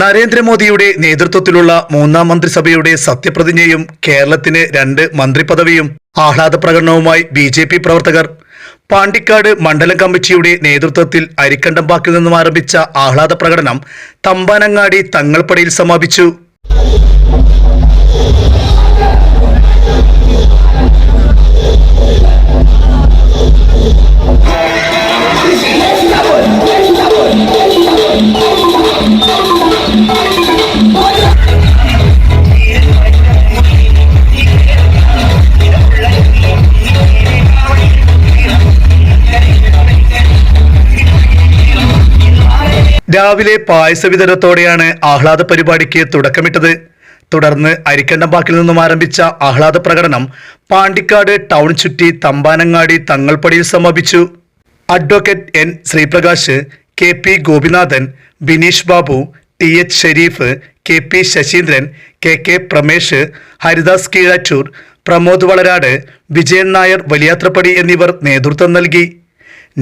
നരേന്ദ്രമോദിയുടെ നേതൃത്വത്തിലുള്ള മൂന്നാം മന്ത്രിസഭയുടെ സത്യപ്രതിജ്ഞയും കേരളത്തിന് രണ്ട് മന്ത്രിപദവിയും ആഹ്ലാദ പ്രകടനവുമായി ബി ജെ പി പ്രവർത്തകർ. പാണ്ടിക്കാട് മണ്ഡലം കമ്മിറ്റിയുടെ നേതൃത്വത്തിൽ അരിക്കണ്ടമ്പാക്കിൽ നിന്നും ആരംഭിച്ച ആഹ്ലാദ പ്രകടനം തമ്പാനങ്ങാടി തങ്ങൾപ്പടിയിൽ സമാപിച്ചു. രാവിലെ പായസ വിതരണത്തോടെയാണ് ആഹ്ലാദ പരിപാടിക്ക് തുടക്കമിട്ടത്. തുടർന്ന് അരിക്കണ്ടമ്പാക്കിൽ നിന്നും ആരംഭിച്ച ആഹ്ലാദ പ്രകടനം പാണ്ടിക്കാട് ടൗൺ ചുറ്റി തമ്പാനങ്ങാടി തങ്ങൾപ്പടിയിൽ സമാപിച്ചു. Advocate N Sreeprakash K P Gopinathan Bineesh Babu T H Sherif K P Sasheendran K K Pramesh Haridas Keezhattoor Pramod Valarad Vijayan Nair Valiyathrappadi എന്നിവർ നേതൃത്വം നൽകി.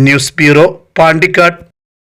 News bureau Pandikkad.